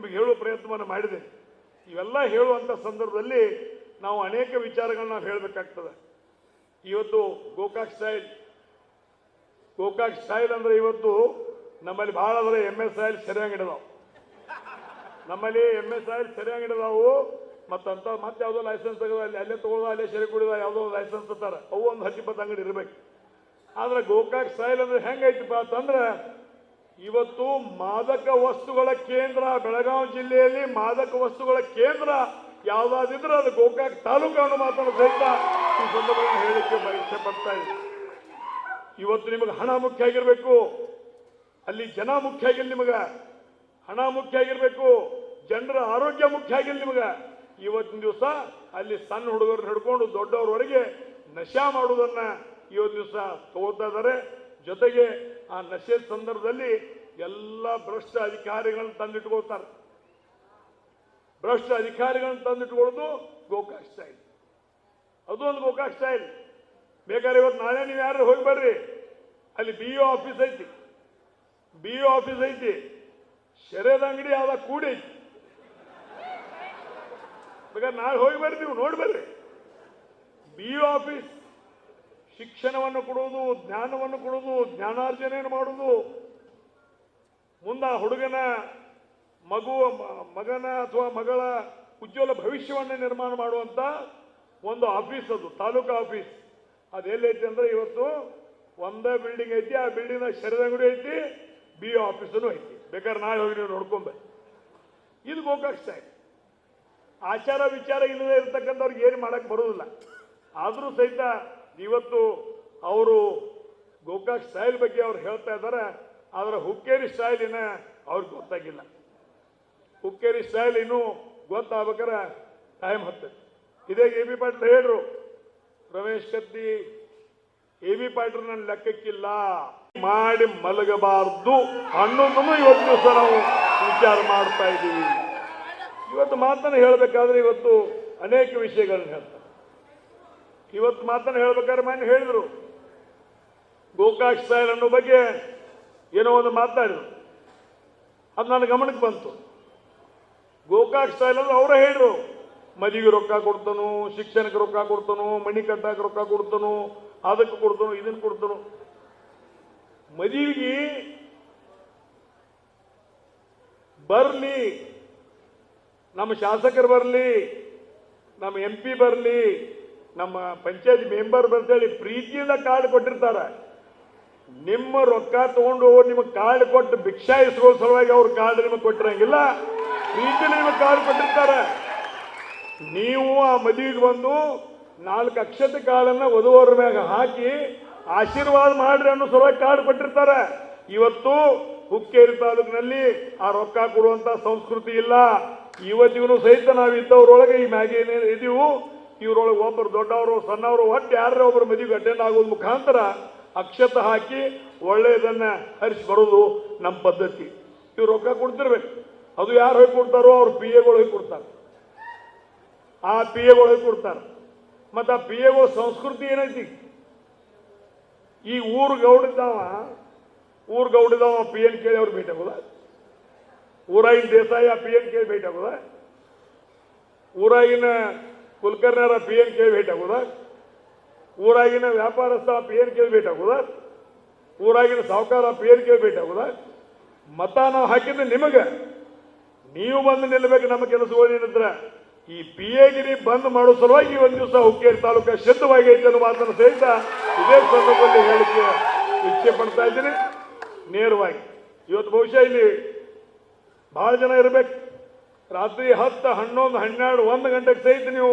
ನಿಮಗೆ ಹೇಳುವ ಪ್ರಯತ್ನವನ್ನು ಮಾಡಿದೆ. ಇವೆಲ್ಲ ಹೇಳುವಂಥ ಸಂದರ್ಭದಲ್ಲಿ ನಾವು ಅನೇಕ ವಿಚಾರಗಳನ್ನ ನಾವು ಹೇಳಬೇಕಾಗ್ತದೆ. ಇವತ್ತು ಗೋಕಾಕ್ ಸ್ಟೈಲ್ ಗೋಕಾಕ್ ಸ್ಟೈಲ್ ಅಂದ್ರೆ ಇವತ್ತು ನಮ್ಮಲ್ಲಿ ಭಾಳ ಅಂದ್ರೆ ಎಂ ಎಸ್ ಆಯಿಲ್ ಸರಿಯಾಗಿ ಹಿಡಿದಾವ್ ನಮ್ಮಲ್ಲಿ ಎಂ ಎಸ್ ಆಯಿಲ್ ಸರಿಯಾಗಿ ಹಿಡಿದಾವು ಮತ್ತಂತ ಮತ್ತೆ ಯಾವುದೋ ಲೈಸೆನ್ಸ್ ತೆಗೆದ ಅಲ್ಲಿ ಅಲ್ಲೇ ತಗೊಳ್ದ, ಅಲ್ಲೇ ಸರಿ ಕುಡಿದ ಯಾವುದೋ ಲೈಸೆನ್ಸ್ ತರ ಅವು ಒಂದು ಹತ್ತು ಅಂಗಡಿ ಇರ್ಬೇಕು. ಆದ್ರೆ ಗೋಕಾಕ್ ಸ್ಟೈಲ್ ಅಂದ್ರೆ ಹೆಂಗೈತಿಪ್ಪ ಅಂತಂದ್ರೆ ಇವತ್ತು ಮಾದಕ ವಸ್ತುಗಳ ಕೇಂದ್ರ ಬೆಳಗಾವಿ ಜಿಲ್ಲೆಯಲ್ಲಿ ಮಾದಕ ವಸ್ತುಗಳ ಕೇಂದ್ರ ಯಾವ್ದಾದಿದ್ರೆ ಅದು ಗೋಕಾಕ್ ತಾಲೂಕು ಮಾತಾಡೋ ಸಹಿತ ಈ ಸಂದರ್ಭದಲ್ಲಿ ಹೇಳಿಕೆ ಬಯಸೆ ಪಡ್ತಾ ಇದೆ. ಇವತ್ತು ನಿಮಗೆ ಹಣ ಮುಖ್ಯ ಆಗಿರಬೇಕು. ಅಲ್ಲಿ ಜನ ಮುಖ್ಯ ಆಗಿಲ್ಲ ನಿಮಗೆ. ಹಣ ಮುಖ್ಯ ಆಗಿರ್ಬೇಕು. ಜನರ ಆರೋಗ್ಯ ಮುಖ್ಯ ಆಗಿಲ್ಲ ನಿಮಗೆ. ಇವತ್ತಿನ ದಿವಸ ಅಲ್ಲಿ ಸಣ್ಣ ಹುಡುಗರು ಹಿಡ್ಕೊಂಡು ದೊಡ್ಡವರವರೆಗೆ ನಶಾ ಮಾಡುವುದನ್ನ ಇವತ್ತು ದಿವಸ ತಗೋತಾ ಇದ್ದಾರೆ. ಜೊತೆಗೆ ಆ ನಶೆ ಸಂದರ್ಭದಲ್ಲಿ ಎಲ್ಲ ಭ್ರಷ್ಟ ಅಧಿಕಾರಿಗಳನ್ನ ತಂದಿಟ್ಕೊಳ್ತಾರೆ. ಭ್ರಷ್ಟ ಅಧಿಕಾರಿಗಳನ್ನ ತಂದಿಟ್ಕೊಳ್ಳೋದು ಗೋಕಾಕ್ ಸ್ಟೈಲ್ ಅದು ಒಂದು ಗೋಕಾಕ್ ಸ್ಟೈಲ್ ಬೇಕಾದ್ರೆ ಇವತ್ತು ನಾಳೆ ನೀವು ಯಾರು ಹೋಗಿ ಬರ್ರಿ. ಅಲ್ಲಿ ಬಿ ಒ ಆಫೀಸ್ ಐತಿ. ಬಿ ಒ ಆಫೀಸ್ ಐತಿ. ಶರೇದ ಅಂಗಡಿ ಅದ ಕೂಡಿ. ಬೇಕಾದ್ರೆ ನಾಳೆ ಹೋಗಿ ಬರ್ರಿ ನೀವು, ನೋಡಿ ಬರ್ರಿ. ಬಿ ಒ ಆಫೀಸ್ ಶಿಕ್ಷಣವನ್ನು ಕೊಡುವುದು, ಜ್ಞಾನವನ್ನು ಕೊಡುವುದು, ಜ್ಞಾನಾರ್ಜನೆಯನ್ನು ಮಾಡುವುದು. ಮುಂದ ಹುಡುಗನ ಮಗು ಮಗನ ಅಥವಾ ಮಗಳ ಉಜ್ವಲ ಭವಿಷ್ಯವನ್ನು ನಿರ್ಮಾಣ ಮಾಡುವಂತ ಒಂದು ಆಫೀಸ್ ಅದು, ತಾಲೂಕು ಆಫೀಸ್. ಅದು ಎಲ್ಲೈತಿ ಅಂದ್ರೆ ಇವತ್ತು ಒಂದೇ ಬಿಲ್ಡಿಂಗ್ ಐತಿ, ಆ ಬಿಲ್ಡಿಂಗ್ ಶರೀರ ಅಂಗಡಿ ಐತಿ, ಬಿ ಆಫೀಸನು ಐತಿ. ಬೇಕಾದ್ರೆ ನಾಳೆ ಹೋಗಿ ನೀವು ನೋಡ್ಕೊಂಬೆ ಇದು ಗೋಕಾಕ್ ಸ್ಟೈಲ್ ಆಚಾರ ವಿಚಾರ ಇಲ್ಲದೆ ಇರ್ತಕ್ಕಂಥವ್ರಿಗೆ ಏನು ಮಾಡಕ್ ಬರೋದಿಲ್ಲ. ಆದರೂ ಸಹಿತ ಇವತ್ತು ಅವರು ಗೋಕಾಕ್ ಸ್ಟೈಲ್ ಬಗ್ಗೆ ಅವ್ರು ಹೇಳ್ತಾ ಇದ್ದಾರೆ, ಆದ್ರೆ ಹುಕ್ಕೇರಿ ಸ್ಟೈಲಿನ ಅವ್ರಿಗೆ ಗೊತ್ತಾಗಿಲ್ಲ. ಹುಕ್ಕೇರಿ ಸ್ಟೈಲ್ ಇನ್ನೂ ಗೊತ್ತಾಗ್ಬೇಕಾರೆ ಟೈಮ್ ಹತ್ತೈತಿ ಇದೇ ಎ ಬಿ ಪಾಟೀಲ್ ಹೇಳ್ರು ರಮೇಶ್ ಕತ್ತಿ ಎ ಬಿ ಪಾಟೀಲ್ ನನ್ನ ಲೆಕ್ಕಕ್ಕಿಲ್ಲ. ಮಾಡಿ ಮಲಗಬಾರ್ದು. ಅನ್ನೋದನ್ನು ಇವತ್ತು ದಿವಸ ನಾವು ವಿಚಾರ ಮಾಡ್ತಾ ಇದ್ದೀವಿ. ಇವತ್ತು ಮಾತನ್ನು ಹೇಳಬೇಕಾದ್ರೆ ಇವತ್ತು ಅನೇಕ ವಿಷಯಗಳನ್ನ ಹೇಳ್ತಾರೆ. ಇವತ್ತು ಮಾತನ್ನು ಹೇಳ್ಬೇಕಾದ್ರೆ ಮನೆ ಹೇಳಿದರು. ಗೋಕಾಕ್ ಸ್ಟೈಲ್ ಅನ್ನೋ ಬಗ್ಗೆ ಏನೋ ಒಂದು ಮಾತಾಡಿದ್ರು. ಅದು ನನ್ನ ಗಮನಕ್ಕೆ ಬಂತು. ಗೋಕಾಕ್ ಸ್ಟೈಲ್ ಅಂದ್ರೆ ಅವರೇ ಹೇಳಿದ್ರು. ಮದುವೆಗೆ ರೊಕ್ಕ ಕೊಡ್ತಾನು, ಶಿಕ್ಷಣಕ್ಕೆ ರೊಕ್ಕ ಕೊಡ್ತಾನು ಮಣಿ ಕಟ್ಟಕ್ಕೆ ರೊಕ್ಕ ಕೊಡ್ತಾನು, ಅದಕ್ಕೆ ಕೊಡ್ತಾನು, ಇದನ್ನು ಕೊಡ್ತಾನು. ಮದುವೆಗೆ ಬರಲಿ, ನಮ್ಮ ಶಾಸಕರು ಬರಲಿ, ನಮ್ಮ ಎಂ ಪಿ ಬರಲಿ ನಮ್ಮ ಪಂಚಾಯತ್ ಮೆಂಬರ್ ಬರ್ತೇಳಿ ಪ್ರೀತಿಯಿಂದ ಕಾರ್ಡ್ ಕೊಟ್ಟಿರ್ತಾರೆ. ನಿಮ್ಮ ರೊಕ್ಕ ತಗೊಂಡು ನಿಮಗೆ ಕಾರ್ಡ್ ಕೊಟ್ಟು ಭಿಕ್ಷಾ ಇಸ್ಕೋ ಸಲುವಾಗಿ ಅವ್ರ ಕಾರ್ಡ್ ನಿಮಗೆ ಕೊಟ್ಟಿರಂಗಿಲ್ಲ. ಪ್ರೀತಿಯಿಂದ ನಿಮಗೆ ಕಾರ್ಡ್ ಕೊಟ್ಟಿರ್ತಾರೆ. ನೀವು ಆ ಮದುವೆಗೆ ಬಂದು ನಾಲ್ಕು ಅಕ್ಷತೆ ಕಾಳನ್ನ ವಧುವರ ಮ್ಯಾಗ ಹಾಕಿ ಆಶೀರ್ವಾದ ಮಾಡ್ರಿ ಅನ್ನೋ ಸಲುವಾಗಿ ಕಾರ್ಡ್ ಕೊಟ್ಟಿರ್ತಾರೆ. ಇವತ್ತು ಹುಕ್ಕೇರಿ ತಾಲೂಕಿನಲ್ಲಿ ಆ ರೊಕ್ಕ ಕೊಡುವಂತ ಸಂಸ್ಕೃತಿ ಇಲ್ಲ. ಇವತ್ತಿಗೂ ಸಹಿತ ನಾವು ಇದ್ದವರೊಳಗೆ ಈ ಮ್ಯಾಗೆ ಇದೀವು. ಇವ್ರೊಳಗೆ ಒಬ್ಬರು ದೊಡ್ಡವರು, ಸಣ್ಣವರು, ಒಟ್ಟು ಯಾರೇ ಒಬ್ಬರು ಮದುವೆಗೆ ಅಟೆಂಡ್ ಆಗೋದ್ ಮುಖಾಂತರ ಅಕ್ಷತ ಹಾಕಿ ಒಳ್ಳೆಯದನ್ನ ಹರಿಸಿ ಬರೋದು ನಮ್ಮ ಪದ್ಧತಿ. ಇವ್ರು ರೊಕ್ಕ ಕೊಡ್ತಿರ್ಬೇಕು. ಅದು ಯಾರು ಹೋಗಿ ಕೊಡ್ತಾರೋ ಅವ್ರು ಪಿ ಎಗಳು ಹೋಗಿ ಕೊಡ್ತಾರೆ. ಆ ಪಿ ಎಗಳು ಹೋಗಿ ಕೊಡ್ತಾರೆ. ಮತ್ತು ಆ ಪಿ ಎಗಳ ಸಂಸ್ಕೃತಿ ಏನೈತಿ? ಈ ಊರು ಗೌಡಿದ್ದಾವ ಊರು ಗೌಡಿದಾವ ಪಿ ಎನ್ ಕೇಳಿ ಅವ್ರು ಭೇಟಿ ಆಗೋದ? ಊರಾಗಿನ ದೇಸಾಯಿ ಆ ಪಿ ಎನ್ ಕೇಳಿ ಭೇಟಿ ಆಗೋದ? ಊರಾಗಿನ ಕುಲಕರ್ಣಿಯರ ಪಿ ಎನ್ ಕೇಳಿ ಭೇಟಿ ಆಗೋದ? ಊರಾಗಿನ ವ್ಯಾಪಾರಸ್ಥ ಪಿ ಎನ್ ಕೇಳಿ ಭೇಟಿ ಆಗೋದ? ಊರಾಗಿನ ಸಾಹುಕಾರ ಪಿ ಎನ್ ಕೇಳಿ ಭೇಟಿ ಆಗೋದ? ಮತ ನಾವು ಹಾಕಿದ್ರೆ ನಿಮಗೆ, ನೀವು ಬಂದು ನಿಲ್ಲಬೇಕು ನಮ್ಮ ಕೆಲಸಗಳು ಏನಿದ್ರೆ ಈ ಪಿ ಎಗಿರಿ ಬಂದ್ ಮಾಡೋ ಸಲುವಾಗಿ ಒಂದು ದಿವಸ ಹುಕ್ಕೇರಿ ತಾಲೂಕ ಶುದ್ಧವಾಗಿ ಐತೆ ಅನ್ನೋ ಮಾತನ್ನು ಸಹಿತ ಇದೇ ಸಂದರ್ಭದಲ್ಲಿ ಹೇಳಿಕೆ ಇಚ್ಛೆ ಪಡ್ತಾ ಇದ್ದೀನಿ. ನೇರವಾಗಿ, ಇವತ್ತು ಬಹುಶಃ ಇಲ್ಲಿ ಬಹಳ ಜನ ಇರಬೇಕು. ರಾತ್ರಿ ಹತ್ತು, ಹನ್ನೊಂದು, ಹನ್ನೆರಡು, ಒಂದು ಗಂಟೆಗೆ ಸಹಿತ ನೀವು